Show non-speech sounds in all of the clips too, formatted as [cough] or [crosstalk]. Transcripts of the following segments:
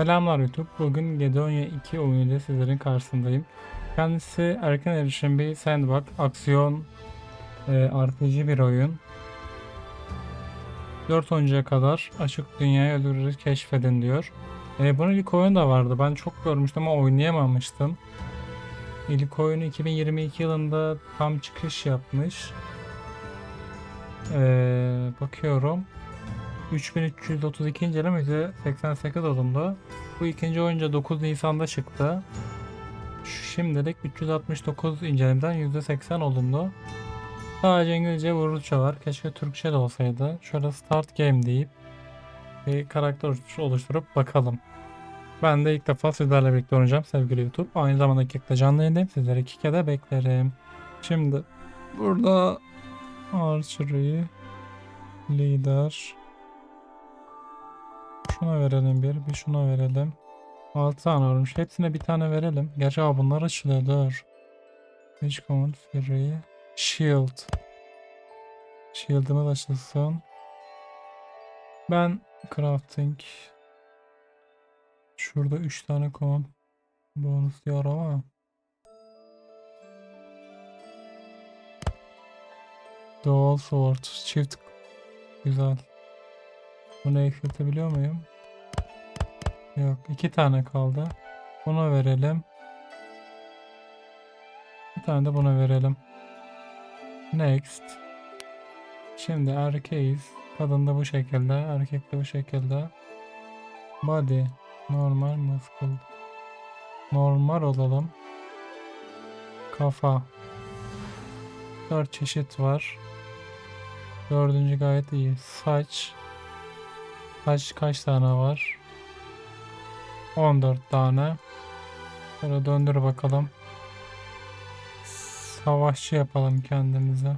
Selamlar YouTube. Bugün Gedonia 2 oyunuyla sizlerin karşısındayım. Kendisi erken erişim bir sandbox, aksiyon, e, RPG bir oyun. 4 oyuncuya kadar açık dünyayı öldürürüz keşfedin diyor. E, bunun ilk oyunu da vardı. Ben çok görmüştüm ama oynayamamıştım. İlk oyunu 2022 yılında tam çıkış yapmış. E, bakıyorum. 3332 inceleme %88 olumlu. Bu ikinci oyunca 9 Nisan'da çıktı. Şimdilik 369 incelemeden %80 olumlu. Sadece İngilizce ve var. Keşke Türkçe de olsaydı. Şöyle Start Game deyip bir karakter oluşturup bakalım. Ben de ilk defa sizlerle birlikte oynayacağım sevgili YouTube. Aynı zamanda de canlı yayındayım. Sizleri iki kere beklerim. Şimdi burada Archery Lider Şuna verelim bir, bir şuna verelim. 6 tane varmış. Hepsine bir tane verelim. Gerçi aa, bunlar açılıyor dur. Which command free? Shield. Shield'ımız açılsın. Ben crafting. Şurada 3 tane command bonus diyor ama. Dual sword. Çift. Güzel. Bunu eksiltebiliyor muyum? Yok. iki tane kaldı. Buna verelim. Bir tane de buna verelim. Next. Şimdi erkeğiz. Kadın da bu şekilde. Erkek de bu şekilde. Body. Normal muscle. Normal olalım. Kafa. Dört çeşit var. Dördüncü gayet iyi. Saç. Kaç kaç tane var? 14 tane. Şöyle döndür bakalım. Savaşçı yapalım kendimize.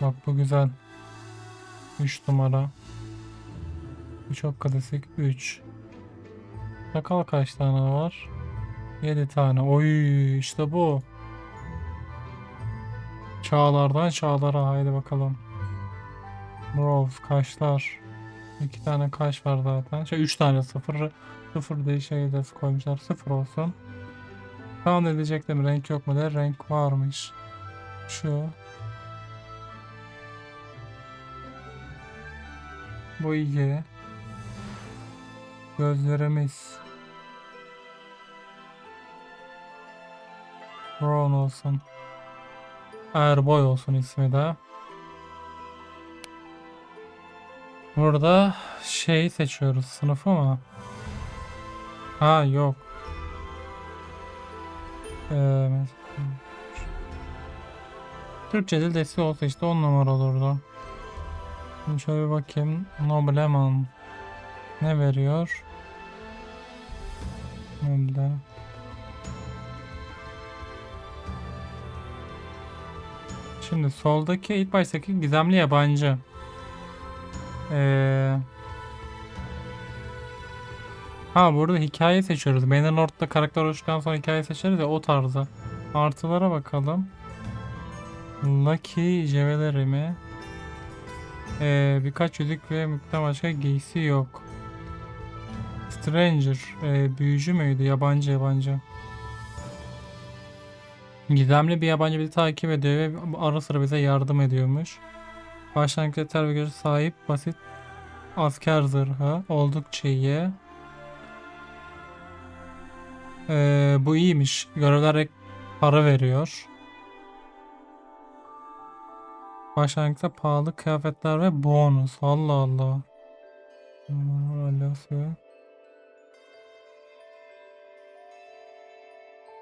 Bak bu güzel. 3 numara. Bu çok klasik. 3. Sakal kaç tane var? 7 tane. Oy işte bu. Çağlardan çağlara haydi bakalım. Bros kaşlar. İki tane kaş var zaten. Şey üç tane sıfır sıfır diye şey de koymuşlar. Sıfır olsun. Tamam edecektim. Renk yok mu der. Renk varmış. Şu. Bu iyi. Gözlerimiz. Brown olsun. Erboy olsun ismi de. Burada şey seçiyoruz. Sınıfı mı? Ha yok. Ee, Türkçe dil desteği olsa işte 10 numara olurdu. Şimdi şöyle bir bakayım. Nobleman ne veriyor? Noble. Şimdi soldaki ilk baştaki gizemli yabancı. Ee... Ha burada hikaye seçiyoruz. Bannerlord'da karakter oluştuktan sonra hikaye seçeriz ya o tarzı. Artılara bakalım. Lucky Jewelry mi? Ee, birkaç yüzük ve mükten başka giysi yok. Stranger. Ee, büyücü müydü? Yabancı yabancı. Gizemli bir yabancı bizi takip ediyor ve ara sıra bize yardım ediyormuş. Başlangıç yeter ve güce sahip basit asker zırhı oldukça iyi. Ee, bu iyiymiş. Görevler para veriyor. Başlangıçta pahalı kıyafetler ve bonus. Allah Allah. Alası.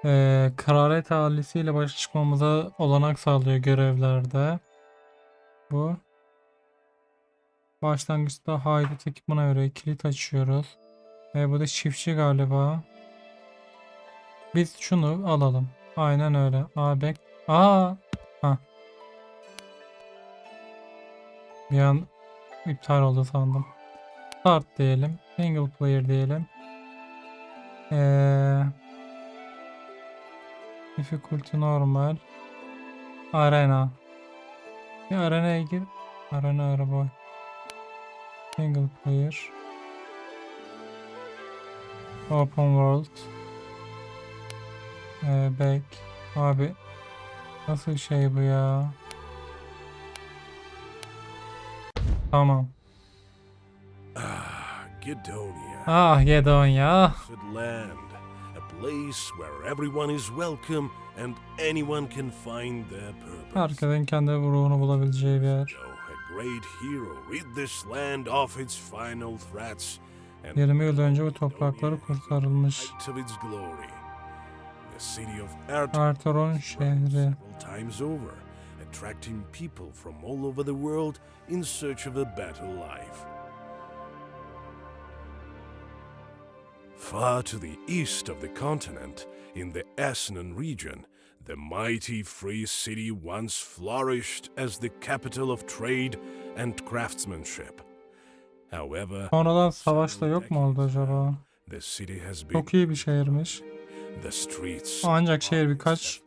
Ee, Kraliyet ailesiyle başa çıkmamıza olanak sağlıyor görevlerde. Bu. Başlangıçta haydut ekipmana göre kilit açıyoruz. E, bu da çiftçi galiba. Biz şunu alalım. Aynen öyle. Bek. Aa. Ha. Bir an iptal oldu sandım. Start diyelim. Single player diyelim. Ee, difficulty normal. Arena. Bir arenaya gir. Arena araba. Single player. Open World. Ee, back. Abi. Nasıl şey bu ya? Tamam. Ah, Gidonia. Ah. Blessed land. A place where everyone is welcome and anyone can find their purpose. Herkesin kendi ruhunu bulabileceği bir yer. So a great hero rid this land of its final threats and 20 yıl önce bu toprakları kurtarılmış. height of its glory. The city of Ert Artoron şehri. several times over, attracting people from all over the world in search of a better life. Far to the east of the continent, in the Esnen region, the mighty free city once flourished as the capital of trade and craftsmanship. However, Sonradan savaşta yok mu oldu acaba? the city has been Çok iyi bir şehirmiş. the streets Ancak şehir birkaç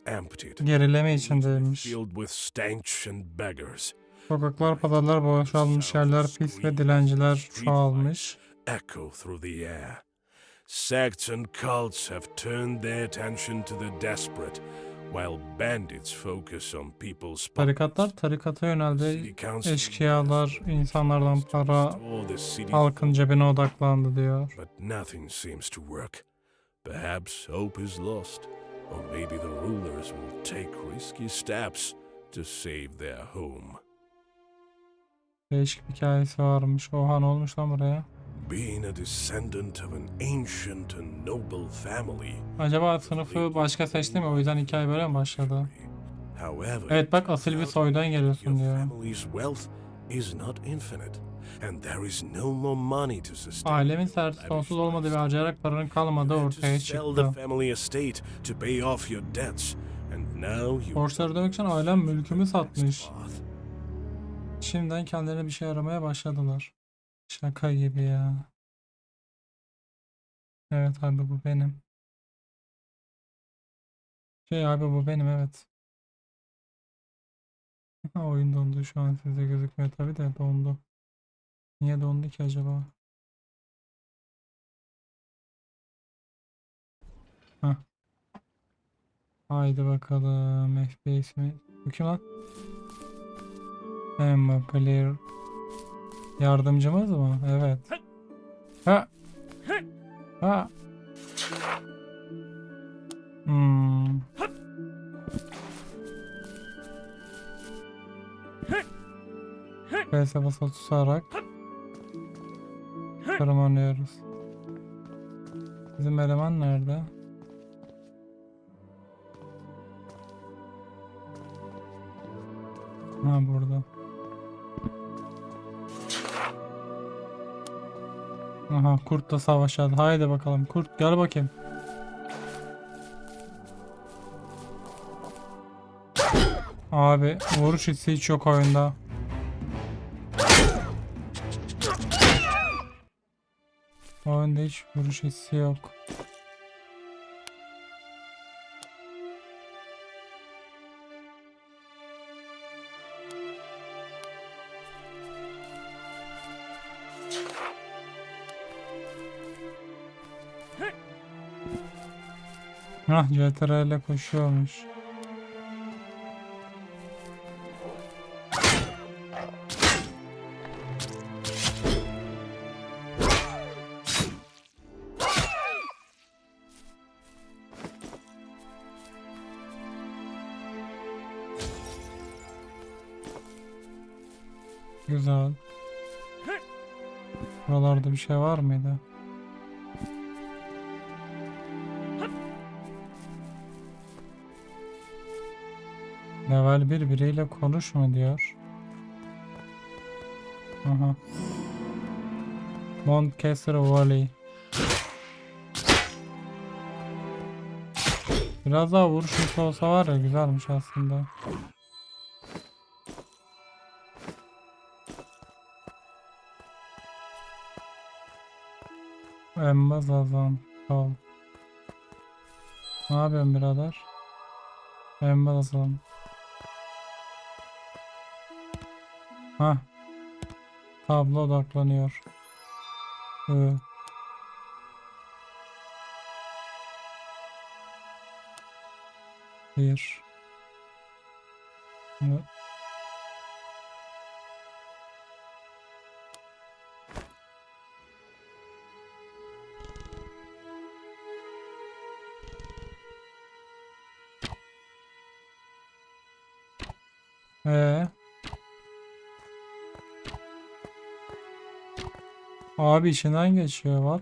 gerileme içindeymiş. filled with stench and beggars. Sokaklar, pazarlar boşalmış, yerler pis ve dilenciler çoğalmış. echo through the air. Sects and cults have turned their attention to the desperate, while bandits focus on people's pockets. Tarikatlar tarikata yöneldi. Eşkıyalar insanlardan para halkın cebine odaklandı diyor. but nothing seems to work. Perhaps hope is lost, or maybe the rulers will take risky steps to save their home. Değişik bir hikayesi varmış. Oha ne olmuş lan buraya? Being a descendant of an ancient and noble family, Acaba sınıfı başka seçti mi? O yüzden hikaye böyle mi başladı? Evet bak asil bir soydan geliyorsun diyor. family's wealth is not infinite, and there is no more money to sustain. Ailemin serveti sonsuz olmadı ve harcayarak paranın kalmadığı ortaya to sell the çıktı. family estate to pay off your debts, and now you Borçları ödemek için ailem mülkümü satmış. Şimdiden kendilerine bir şey aramaya başladılar. Şaka gibi ya. Evet abi bu benim. Şey abi bu benim evet. [laughs] Oyun dondu şu an size gözükmüyor tabi de dondu. Niye dondu ki acaba? Hah. Haydi bakalım FPS mi? Bu kim lan? Emma Player Yardımcımız mı? Evet. Ha. Ha. Hmm. Space'e basılı tutarak tırmanıyoruz. Bizim eleman nerede? Ha burada. Aha kurtla savaşadı. Haydi bakalım kurt gel bakayım. Abi vuruş hissi hiç yok oyunda. Oyunda hiç vuruş hissi yok. Hah CTRL ile koşuyormuş. Güzel. Buralarda bir şey var mıydı? Level 1 biriyle konuşma diyor. Aha. Montcaster Valley. Biraz daha vuruş olsa var ya güzelmiş aslında. Emmaz Azam. Ol. Ne yapıyorsun birader? Emmaz Azam. Ha. Tablo odaklanıyor. Ee. Hayır. Evet. Ee? Abi içinden geçiyor bak.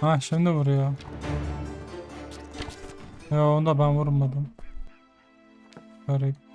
Ha şimdi vuruyor. Ya onu da ben vurmadım. Garip.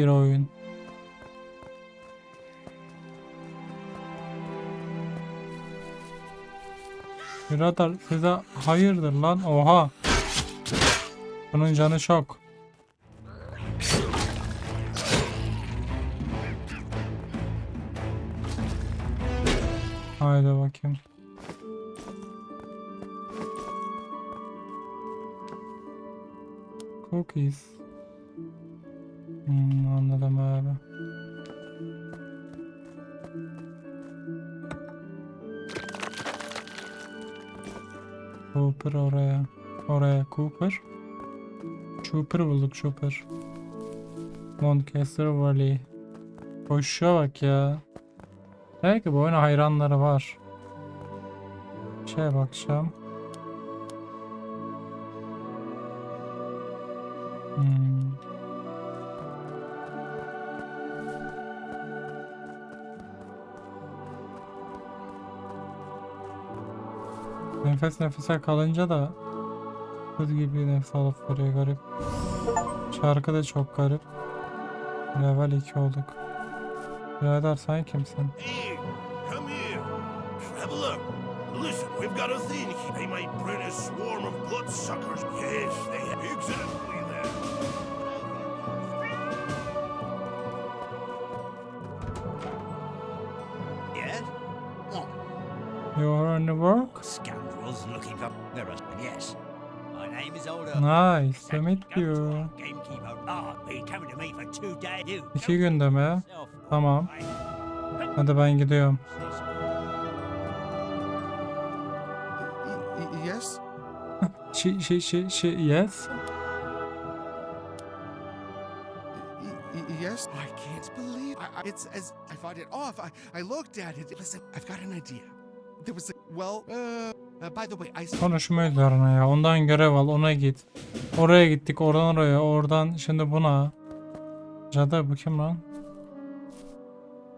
Bir oyun. Birader size hayırdır lan oha. Bunun canı çok. Haydi bakayım. Cookies. Hmm, anladım abi. Cooper oraya. Oraya Cooper. Cooper bulduk Cooper. Moncaster Valley. Koşuşa bak ya. Belki bu oyuna hayranları var. Şeye bakacağım. Nefes nefese kalınca da kız gibi nefes alıp veriyor garip. Şarkı da çok garip. Level 2 olduk. Birader sen kimsin? Hey, come here. Traveler, listen, we've got a thing. They might bring a swarm of bloodsuckers. Yes, they have. Exactly Nice to meet you. Gamekeeper. Ah, been coming to me for two days. You İki günde mi? Tamam. Hadi ben gidiyorum. Y- y- yes? Şi şi şi şi yes. Y- y- yes? I can't believe I, I, it's as I fought it off. I, I looked at it. Listen, I've got an idea. There was a well. Uh, by the way, I s- Konuşma üzerine ya. Ondan görev al, ona git. Oraya gittik, oradan oraya, oradan şimdi buna. Cadı bu kim lan?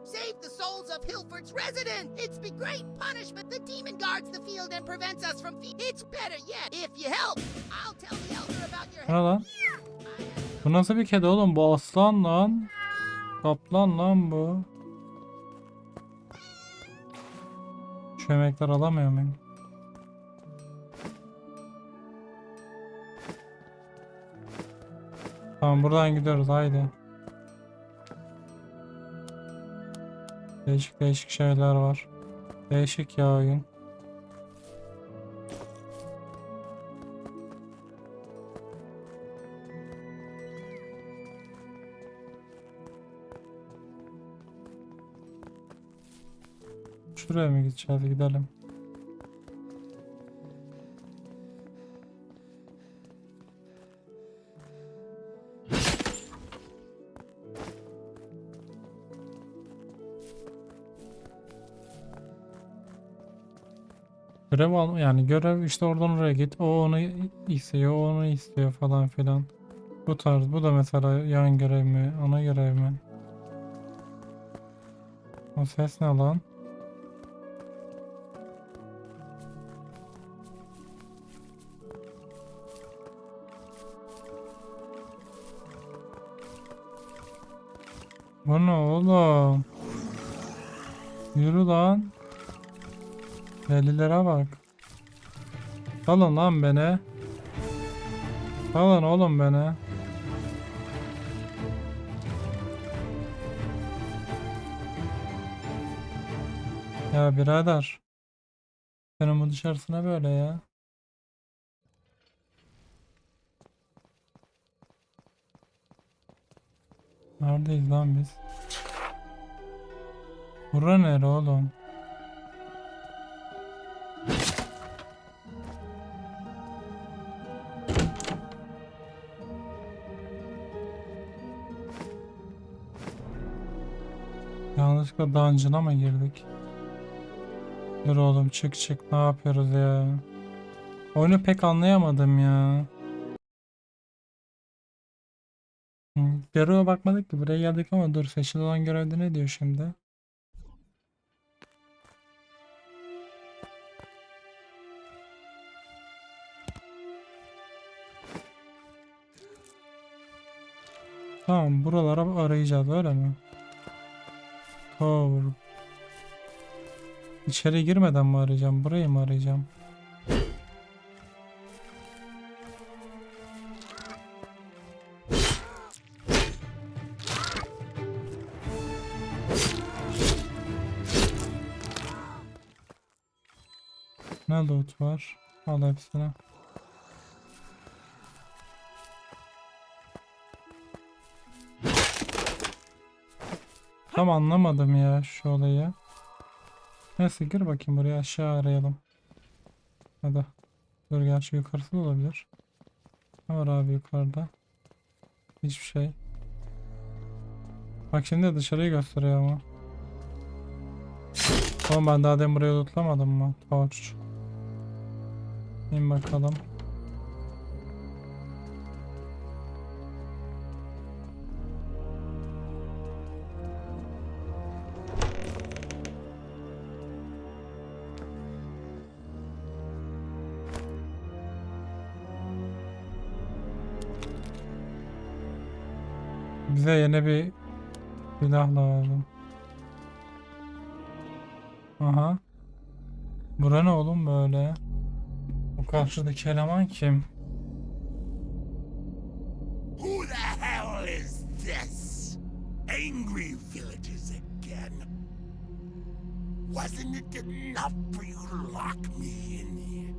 Save the souls of Hilford's resident! It's be great punishment. The demon guards the field and prevents us from fe- It's better yet, if you help, I'll tell the elder about your Bu ne lan? Bu nasıl bir kedi oğlum? Bu aslan lan. Kaplan lan bu. Şu emekler alamıyor muyum? Tamam buradan gidiyoruz haydi. Değişik değişik şeyler var. Değişik ya oyun. Şuraya mı gideceğiz? Gidelim. Görev al yani görev işte oradan oraya git. O onu istiyor, o onu istiyor falan filan. Bu tarz. Bu da mesela yan görev mi? Ana görev mi? O ses ne lan? Bu ne oğlum? Yürü lan. 50'lere bak. Alın lan beni. Alın oğlum beni. Ya birader. Senin bu dışarısına böyle ya. Neredeyiz lan biz? Bura nere oğlum? Yanlışlıkla dungeon'a mı girdik? Dur oğlum çık çık ne yapıyoruz ya? Oyunu pek anlayamadım ya. Göreve bakmadık ki buraya geldik ama dur seçili olan görevde ne diyor şimdi? Tamam buralara arayacağız öyle mi? Tower. İçeri girmeden mi arayacağım? Burayı mı arayacağım? Ne loot var? Al hepsini. Tam anlamadım ya şu olayı. Neyse gir bakayım buraya aşağı arayalım. Hadi. Dur gerçi yukarısı da olabilir. Ne var abi yukarıda? Hiçbir şey. Bak şimdi dışarıyı gösteriyor ama. Oğlum ben daha demin buraya lootlamadım mı? Torch. İn bakalım. Bize yeni bir silah lazım. Aha. Bura ne oğlum böyle? Bu karşıdaki eleman kim? Who the hell is this? Angry villagers again. Wasn't it enough for you to lock me in here?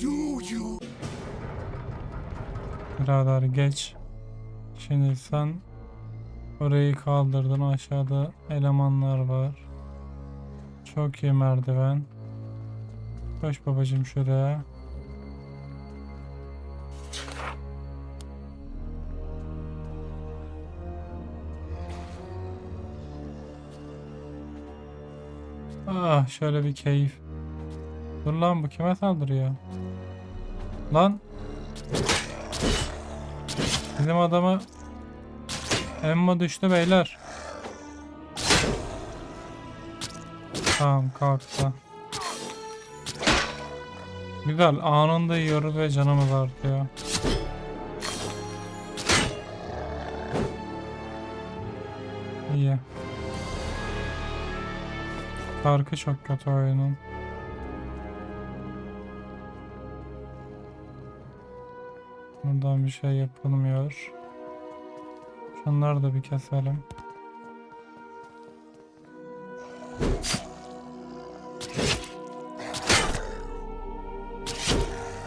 Do you Birader geç. Şimdi sen orayı kaldırdın. Aşağıda elemanlar var. Çok iyi merdiven. Koş babacım şuraya. Ah şöyle bir keyif. Dur lan bu kime saldırıyor? Lan Bizim adamı Emma düştü beyler. Tamam kalktı. Güzel anında yiyoruz ve canımız artıyor. İyi. Farkı çok kötü oyunun. Buradan bir şey yapılmıyor. Şunları da bir keselim.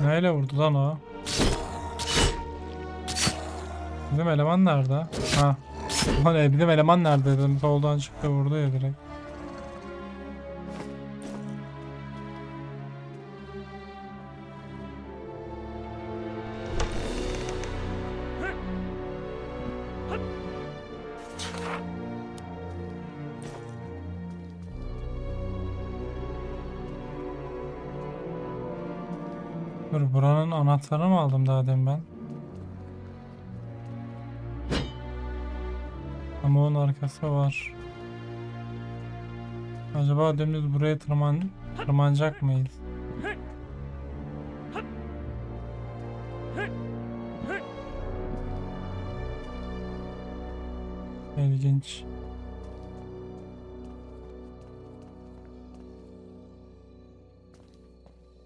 Neyle vurdu lan o? Bizim eleman nerede? Ha. Lan e, bizim eleman nerede dedim. Soldan çıktı vurdu ya direkt. Anahtarını mı aldım daha demin ben? Ama onun arkası var. Acaba dümdüz buraya tırman tırmanacak mıyız? İlginç.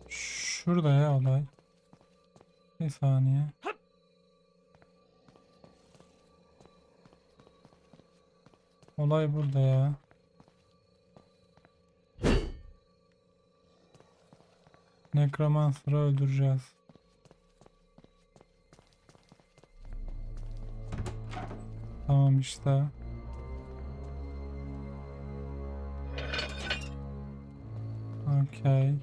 Şurada ya olay. Bir saniye. Olay burada ya. Necromancer'ı öldüreceğiz. Tamam işte. Okay.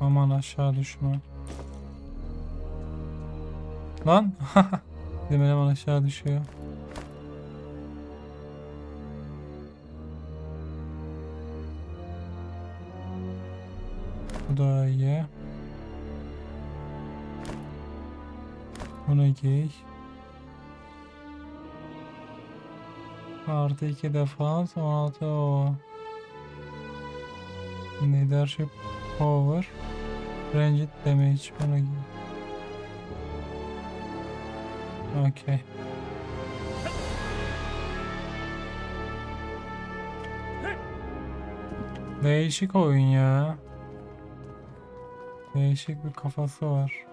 Aman aşağı düşme. Lan! [laughs] Demin hemen aşağı düşüyor. Bu da iyi. Bunu giy. Artı 2 defans 16 o. Leadership power. Ranged damage bunu giy. Okey. Değişik oyun ya. Değişik bir kafası var.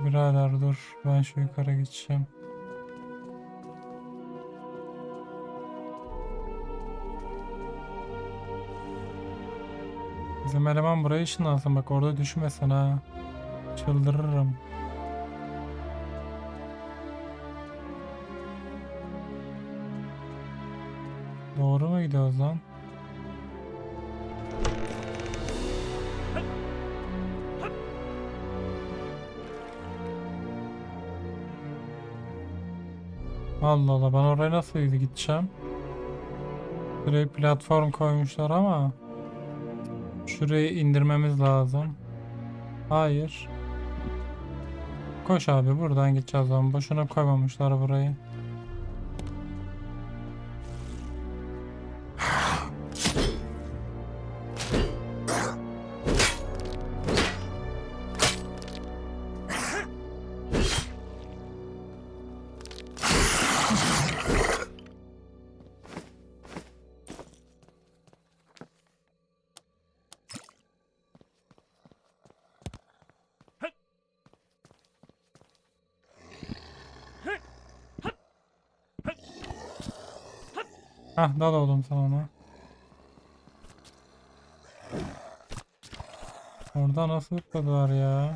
Birader dur ben şu yukarı geçeceğim. Bizim eleman buraya ışınlansın bak orada düşmesin ha. Çıldırırım. Doğru mu gidiyoruz lan? Allah Allah ben oraya nasıl gideceğim? Buraya platform koymuşlar ama Şurayı indirmemiz lazım. Hayır. Koş abi buradan gideceğiz ama boşuna koymamışlar burayı. Hah dal oğlum sen ona. Orada nasıl zıpladılar ya?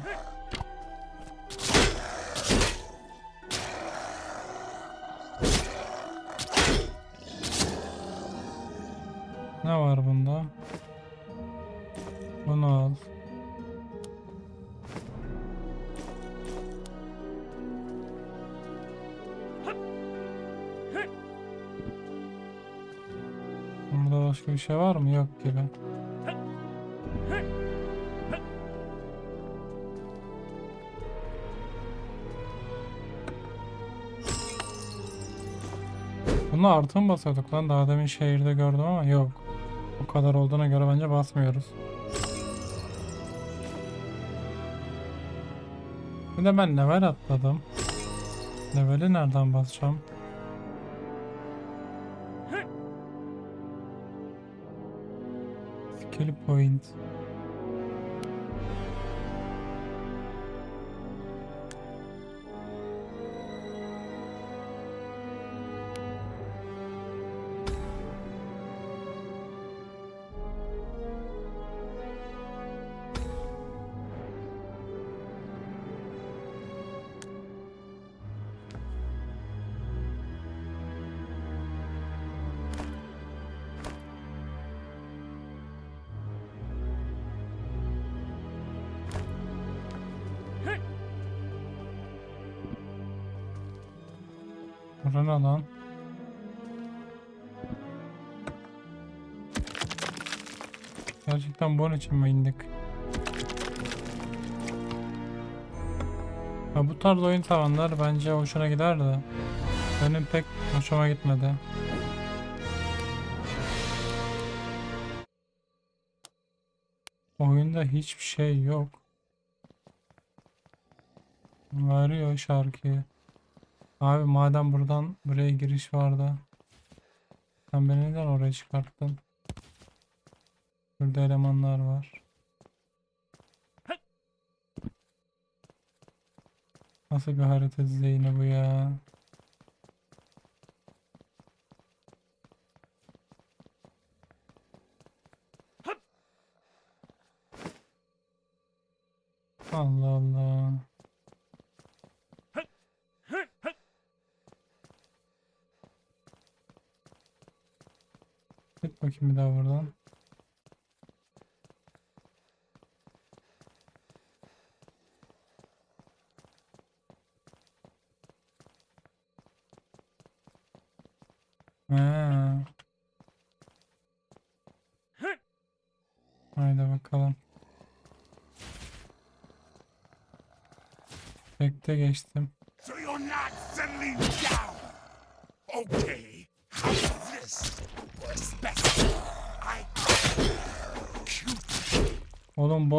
Şey var mı? Yok gibi. Bunu artı mı basıyorduk lan? Daha demin şehirde gördüm ama yok. Bu kadar olduğuna göre bence basmıyoruz. Bir de ben level atladım. Leveli nereden basacağım? kill point. Bura ne lan? Gerçekten bunun için mi indik? Ya bu tarz oyun tavanlar bence hoşuna gider de benim pek hoşuma gitmedi. Oyunda hiçbir şey yok. Varıyor şarkıyı. Abi madem buradan buraya giriş vardı. Sen beni neden oraya çıkarttın? Burada elemanlar var. Nasıl bir harita zeyni bu ya? Allah Allah. Git bakayım bir daha buradan. Ha. Haydi bakalım. Tekte geçtim.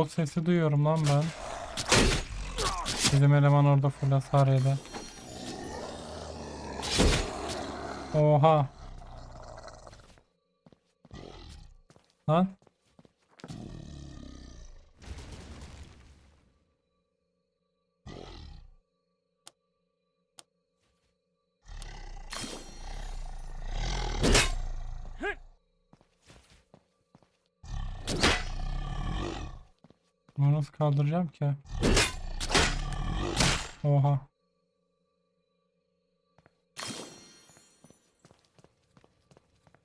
Bot sesi duyuyorum lan ben. Bizim eleman orada full hasar yedi. Oha. Lan. Kaldıracağım ki? Oha.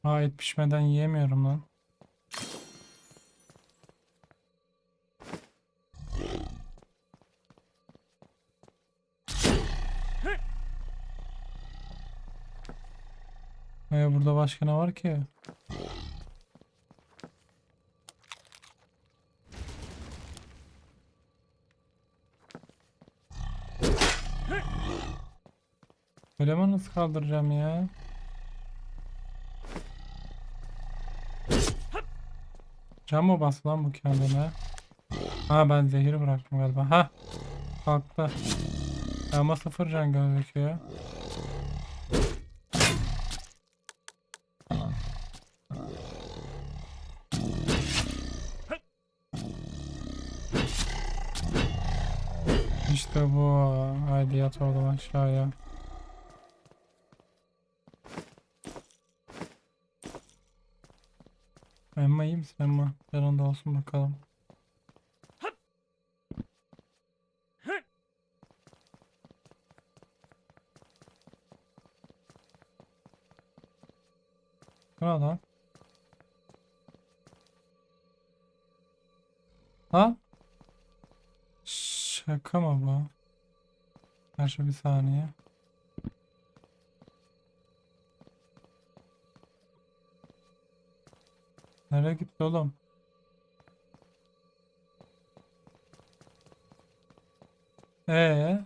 Aa et pişmeden yiyemiyorum lan. Ee, burada başka ne var ki? Eleman nasıl kaldıracağım ya? Can mı bastı lan bu kendine? Ha ben zehir bıraktım galiba. Ha kalktı. Ama sıfır can gözüküyor. İşte bu. Haydi yat oğlum aşağıya. Emma iyi misin Emma? Yanında olsun bakalım. Ne lan? Ha? Şaka mı bu? Her şey bir saniye. Nereye gitti oğlum? Ee?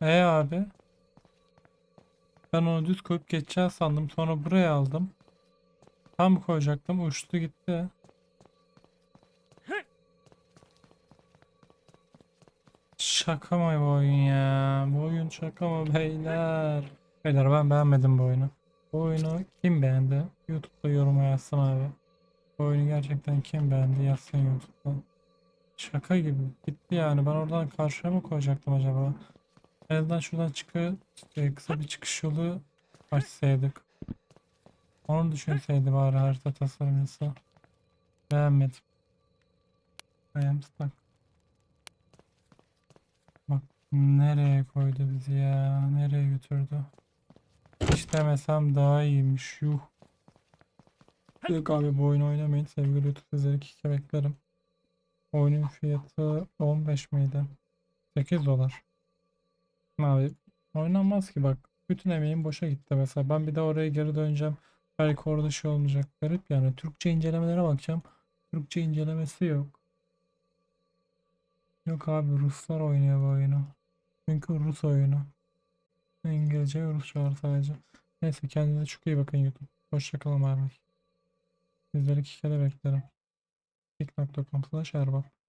Ee abi? Ben onu düz koyup geçeceğim sandım. Sonra buraya aldım. Tam koyacaktım. Uçtu gitti. Şaka mı bu oyun ya? Bu oyun şaka mı beyler? Beyler ben beğenmedim bu oyunu. Bu oyunu kim beğendi? YouTube'da yoruma yazsın abi. Bu oyunu gerçekten kim beğendi yazsın YouTube'da. Şaka gibi. Gitti yani. Ben oradan karşıya mı koyacaktım acaba? En şuradan çıkı e, kısa bir çıkış yolu açsaydık. Onu düşünseydi bari harita tasarımcısı. Beğenmedim. I am. Bak nereye koydu bizi ya? Nereye götürdü? Hiç demesem daha iyiymiş. Yuh. Yok abi bu oyunu oynamayın. Sevgili YouTube sizleri kike beklerim. Oyunun fiyatı 15 miydi? 8 dolar. Abi oynanmaz ki bak. Bütün emeğim boşa gitti mesela. Ben bir de oraya geri döneceğim. Belki orada şey olmayacak. Garip yani. Türkçe incelemelere bakacağım. Türkçe incelemesi yok. Yok abi Ruslar oynuyor bu oyunu. Çünkü Rus oyunu. İngilizce ve Rusça var sadece. Neyse kendinize çok iyi bakın YouTube. Hoşçakalın abi. Sizleri kikede beklerim. Kick.com slash erbap.